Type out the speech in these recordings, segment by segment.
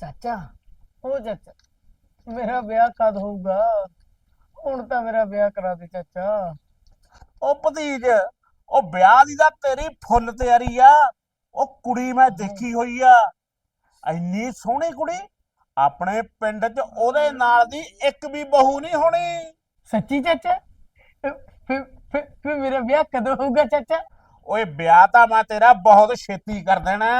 ਚਾਚਾ ਉਹ ਚਾਚਾ ਮੇਰਾ ਵਿਆਹ ਕਦ ਹੋਊਗਾ? ਹੁਣ ਤਾਂ ਮੇਰਾ ਵਿਆਹ ਕਰਾ ਦੇ ਚਾਚਾ। ਉਹ ਭਤੀਜ ਉਹ ਵਿਆਹ ਦੀ ਤਾਂ ਤੇਰੀ ਫੁੱਲ ਤਿਆਰੀ ਆ। ਉਹ ਕੁੜੀ ਮੈਂ ਦੇਖੀ ਹੋਈ ਆ। ਇੰਨੀ ਸੋਹਣੀ ਕੁੜੀ ਆਪਣੇ ਪਿੰਡ 'ਚ ਉਹਦੇ ਨਾਲ ਦੀ ਇੱਕ ਵੀ ਬਹੂ ਨਹੀਂ ਹੋਣੀ। ਸੱਚੀ ਚਾਚਾ? ਫਿਰ ਫਿਰ ਫਿਰ ਮੇਰਾ ਵਿਆਹ ਕਦੋਂ ਹੋਊਗਾ ਚਾਚਾ? ਓਏ ਵਿਆਹ ਤਾਂ ਮੈਂ ਤੇਰਾ ਬਹੁਤ ਛੇਤੀ ਕਰ ਦੇਣਾ।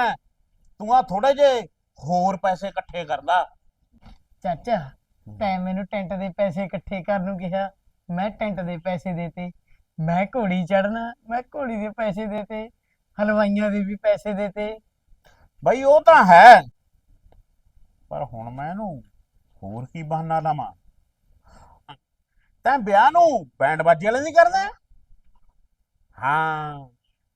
ਤੂੰ ਆ ਥੋੜੇ ਜੇ ਹੋਰ ਪੈਸੇ ਇਕੱਠੇ ਕਰ ਲਾ ਚਾਚਾ ਤੈਂ ਮੈਨੂੰ ਟੈਂਟ ਦੇ ਪੈਸੇ ਇਕੱਠੇ ਕਰਨ ਨੂੰ ਕਿਹਾ। ਮੈਂ ਟੈਂਟ ਦੇ ਪੈਸੇ ਦੇਤੇ। ਮੈਂ ਘੋੜੀ ਚੜਨਾ ਮੈਂ ਘੋੜੀ ਦੇ ਪੈਸੇ ਦੇਤੇ। ਹਲਵਾਈਆਂ ਦੇ ਵੀ ਪੈਸੇ ਦੇਤੇ। ਬਈ ਉਹ ਤਾਂ ਹੈ। ਪਰ ਹੁਣ ਮੈਂ ਇਹਨੂੰ ਹੋਰ ਕੀ ਬਹਾਨਾ ਲਾਵਾਂ? ਤੈਂ ਵਿਆਹ ਨੂੰ ਬੈਂਡ ਬਾਜੇ ਵਾਲੇ ਨਹੀਂ ਕਰਨਾ? ਹਾਂ।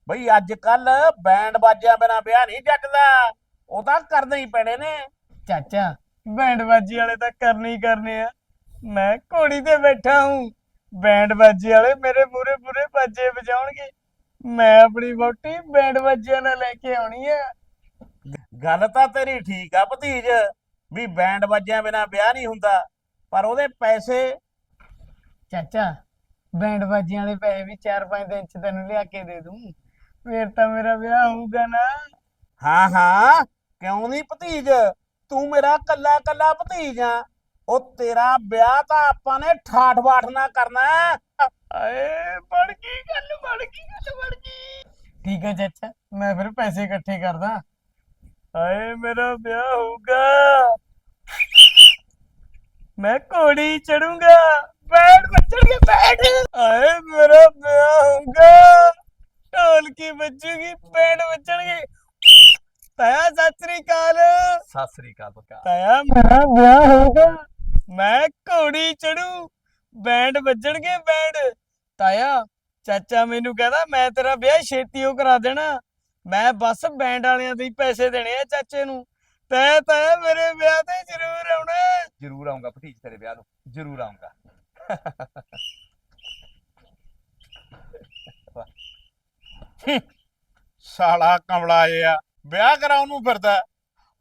ਬਈ ਅੱਜ ਕੱਲ ਬੈਂਡ ਬਾਜਿਆਂ ਬਿਨਾ ਵਿਆਹ ਨਹੀਂ ਜੱਟਦਾ ਉਹ ਤਾਂ ਕਰਨੇ ਹੀ ਪੈਣੇ ਨੇ। ਚਾਚਾ ਬੈਂਡ ਬਾਜੀ ਵਾਲੇ ਤਾਂ ਕਰਨੇ ਹੀ ਕਰਨੇ ਆ। ਮੈਂ ਘੋੜੀ ਤੇ ਬੈਠਾ ਹੂੰ। ਬੈਂਡ ਬਾਜੀ ਵਾਲੇ ਮੇਰੇ ਪੂਰੇ ਪੂਰੇ ਬਾਜੇ ਵਜਾਉਣਗੇ। ਮੈਂ ਆਪਣੀ ਵਹੁਟੀ ਬੈਂਡ ਬਾਜਿਆਂ ਨਾਲ ਲੈ ਕੇ ਆਉਣੀ ਆ। ਗੱਲ ਤਾਂ ਤੇਰੀ ਠੀਕ ਆ ਭਤੀਜ, ਵੀ ਬੈਂਡ ਬਾਜਿਆਂ ਬਿਨਾ ਵਿਆਹ ਨਹੀਂ ਹੁੰਦਾ। ਪਰ ਉਹਦੇ ਪੈਸੇ ਚਾਚਾ ਬੈਂਡ ਬਾਜੀਆਂ ਵਾਲੇ ਪੈਸੇ ਵੀ 4-5 ਦਿਨ ਚ ਤੈਨੂੰ ਲਿਆ ਕੇ ਦੇ ਦੂੰ। ਫੇਰ ਤਾਂ ਮੇਰਾ ਵਿਆਹ ਹੋਊਗਾ ਨਾ। ਹਾਂ ਹਾਂ। ਕਿਉਂ ਨਹੀਂ ਭਤੀਜ? ਤੂੰ ਮੇਰਾ ਕੱਲਾ ਕੱਲਾ ਭਤੀਜ ਆ। ਉਹ ਤੇਰਾ ਵਿਆਹ ਤਾਂ ਆਪਾਂ ਨੇ ਠਾਠ ਬਾਠ ਨਾ ਕਰਨਾ। ਆਏ ਬਣ ਗਈ ਗੱਲ ਬਣ ਗਈ ਗੱਲ ਬਣ ਗਈ। ਠੀਕ ਹੈ ਚਾਚਾ ਮੈਂ ਫਿਰ ਪੈਸੇ ਇਕੱਠੇ ਕਰਦਾ। ਆਏ ਮੇਰਾ ਵਿਆਹ ਹੋਊਗਾ। ਮੈਂ ਘੋੜੀ ਚੜੂੰਗਾ। ਬੈਠ ਬੱਚਣਗੇ ਬੈਠ। ਆਏ ਮੇਰਾ ਵਿਆਹ ਹੋਊਗਾ। ਢੋਲਕੀ ਵੱਜੂਗੀ ਬੈਂਡ ਵੱਜਣਗੇ। ਤਾਇਆ ਸਤਿ ਸ੍ਰੀ ਅਕਾਲ। ਸਤਿ ਸ੍ਰੀ ਅਕਾਲ ਪੱਕਾ ਤਾਇਆ ਮੇਰਾ ਵਿਆਹ ਹੋਊਗਾ। ਮੈਂ ਘੋੜੀ ਚੜੂ। Band ਵੱਜਣਗੇ band. ਤਾਇਆ ਚਾਚਾ ਮੈਨੂੰ ਕਹਿੰਦਾ ਮੈਂ ਤੇਰਾ ਵਿਆਹ ਛੇਤੀ ਉਹ ਕਰਾ ਦੇਣਾ। ਮੈਂ ਬਸ ਬੈਂਡ ਵਾਲਿਆਂ ਦੇ ਹੀ ਪੈਸੇ ਦੇਣੇ ਆ ਚਾਚੇ ਨੂੰ। ਤੈ ਤਾਇਆ ਮੇਰੇ ਵਿਆਹ ਤੇ ਜ਼ਰੂਰ ਆਉਣਾ। ਜਰੂਰ ਆਉਂਗਾ ਭਤੀਜ ਤੇਰੇ ਵਿਆਹ ਨੂੰ। ਜਰੂਰ ਆਉਂਗਾ ਸਾਲਾ ਕਮਲਾ ਜਿਹਾ। ਵਿਆਹ ਕਰਾਉਣ ਨੂੰ ਫਿਰਦਾ ਹੈ।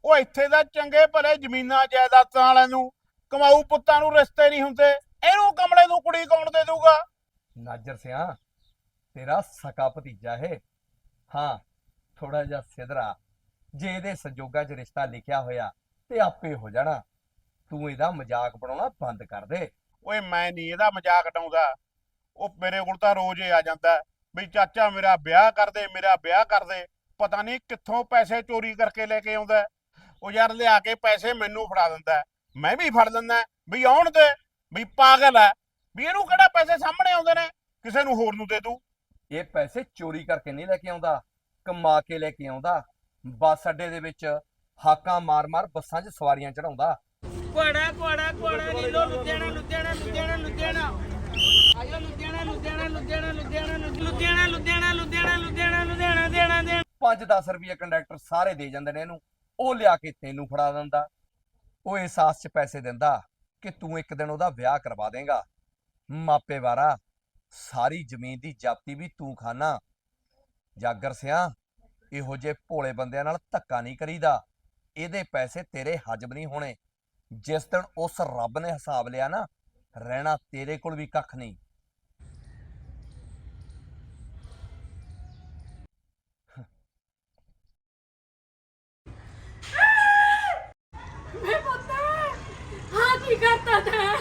ਉਹ ਇੱਥੇ ਦਾ ਚੰਗੇ ਭਲੇ ਜ਼ਮੀਨਾਂ ਜਾਇਦਾਦਾਂ ਵਾਲਿਆਂ ਨੂੰ ਕਮਾਊ ਪੁੱਤਾਂ ਨੂੰ ਰਿਸ਼ਤੇ ਨਹੀਂ ਹੁੰਦੇ। ਇਹਨੂੰ ਕਮਲੇ ਨੂੰ ਕੁੜੀ ਕੌਣ ਦੇ ਦੂਗਾ ਨਾਜਰ ਸਿਆ ਤੇਰਾ ਸਕਾ ਭਤੀਜਾ ਹੈ। ਹਾਂ ਥੋੜਾ ਜਿਹਾ ਸਿਧਰਾ। ਜੇ ਇਹਦੇ ਸੰਜੋਗਾਂ 'ਚ ਰਿਸ਼ਤਾ ਲਿਖਿਆ ਹੋਇਆ ਤੇ ਆਪੇ ਹੋ ਜਾਣਾ। ਤੂੰ ਇਹਦਾ ਮਜ਼ਾਕ ਬਣਾਉਣਾ ਬੰਦ ਕਰ ਦੇ। ਓਏ ਮੈਂ ਨਹੀਂ ਇਹਦਾ ਮਜ਼ਾਕ ਉਡਾਉਂਦਾ। ਉਹ ਮੇਰੇ ਕੋਲ ਤਾਂ ਰੋਜ਼ ਹੀ ਆ ਜਾਂਦਾ ਹੈ, ਵੀ ਚਾਚਾ ਮੇਰਾ ਵਿਆਹ ਕਰ ਦੇ ਮੇਰਾ ਵਿਆਹ ਕਰ ਦੇ। ਪਤਾ ਨਹੀਂ ਕਿੱਥੋਂ ਪੈਸੇ ਚੋਰੀ ਕਰਕੇ ਲੈ ਕੇ ਆਉਂਦਾ। ਉਹ ਯਾਰ ਲਿਆ ਕੇ ਪੈਸੇ ਮੈਨੂੰ ਫੜਾ ਦਿੰਦਾ। ਮੈਂ ਵੀ ਫੜ ਲੈਂਦਾ ਵੀ ਆਉਣ ਦੇ ਵੀ ਪਾਗਲ ਹੈ। ਵੀ ਇਹਨੂੰ ਕਿਹੜਾ ਪੈਸੇ ਸਾਹਮਣੇ ਆਉਂਦੇ ਨੇ? ਕਿਸੇ ਨੂੰ ਹੋਰ ਨੂੰ ਦੇ ਦੂ ਇਹ ਪੈਸੇ ਚੋਰੀ ਕਰਕੇ ਨਹੀਂ ਲੈ ਕੇ ਆਉਂਦਾ ਕਮਾ ਕੇ ਲੈ ਕੇ ਆਉਂਦਾ। ਬੱਸ ਅੱਡੇ ਦੇ ਵਿੱਚ ਹਾਕਾਂ ਮਾਰ-ਮਾਰ ਬੱਸਾਂ 'ਚ ਸਵਾਰੀਆਂ ਚੜਾਉਂਦਾ ਕੋੜਾ ਕੋੜਾ ਕੋੜਾ ਨੀਲੋ ਲੁਧਿਆਣਾ ਲੁਧਿਆਣਾ ਲੁਧਿਆਣਾ ਲੁਧਿਆਣਾ। ਲੁਧਿਆਣਾ ਲੁਧਿਆਣਾ ਲੁਧਿਆਣਾ ਲੁਧਿਆਣਾ ਲੁਧਿਆਣਾ। 5 10 ਰੁਪਏ ਕੰਡਕਟਰ ਸਾਰੇ ਦੇ ਜਾਂਦੇ ਨੇ ਇਹਨੂੰ। ਉਹ ਲਿਆ ਕੇ ਤੈਨੂੰ ਫੜਾ ਦਿੰਦਾ। ਉਹ ਅਹਿਸਾਸ 'ਚ ਪੈਸੇ ਦਿੰਦਾ ਕਿ ਤੂੰ ਇੱਕ ਦਿਨ ਉਹਦਾ ਵਿਆਹ ਕਰਵਾ ਦੇਂਗਾ। ਮਾਪੇ ਵਾਰਾ, ਸਾਰੀ ਜ਼ਮੀਨ ਦੀ ਜਾਪਤੀ ਵੀ ਤੂੰ ਖਾਨਾ। ਜਾਗਰ ਸਿਆ, ਇਹੋ ਜੇ ਭੋਲੇ ਬੰਦਿਆਂ ਨਾਲ ਧੱਕਾ ਨਹੀਂ ਕਰੀਦਾ। ਇਹਦੇ ਪੈਸੇ ਤੇਰੇ ਹਜਮ ਨਹੀਂ ਹੋਣੇ। ਜਿਸ ਦਿਨ ਉਸ ਰੱਬ ਨੇ ਹਿਸਾਬ ਲਿਆ ਨਾ, ਰਹਿਣਾ ਤੇਰੇ ਕੋਲ ਵੀ ਕੱਖ ਨਹੀਂ। ਦਿੱਤਾ ਤੈਂ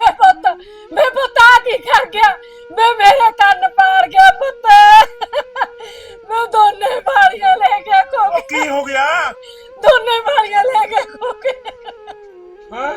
ਮੈਂ ਪੁੱਤ ਮੈਂ ਪੁੱਤ ਆ ਕੀ ਕਰ ਗਿਆ ਮੈਂ ਮੇਰੇ ਕੰਨ ਪਾੜ ਗਿਆ ਪੁੱਤ ਮੈਂ ਦੋਨੇ ਵਾਲੀਆਂ ਲੈ ਗਿਆ ਕੋਕੇ ਕੀ ਹੋ ਗਿਆ ਦੋਨੇ ਵਾਲੀਆਂ ਲੈ ਗਿਆ ਕੋਕੇ ਹਾਂ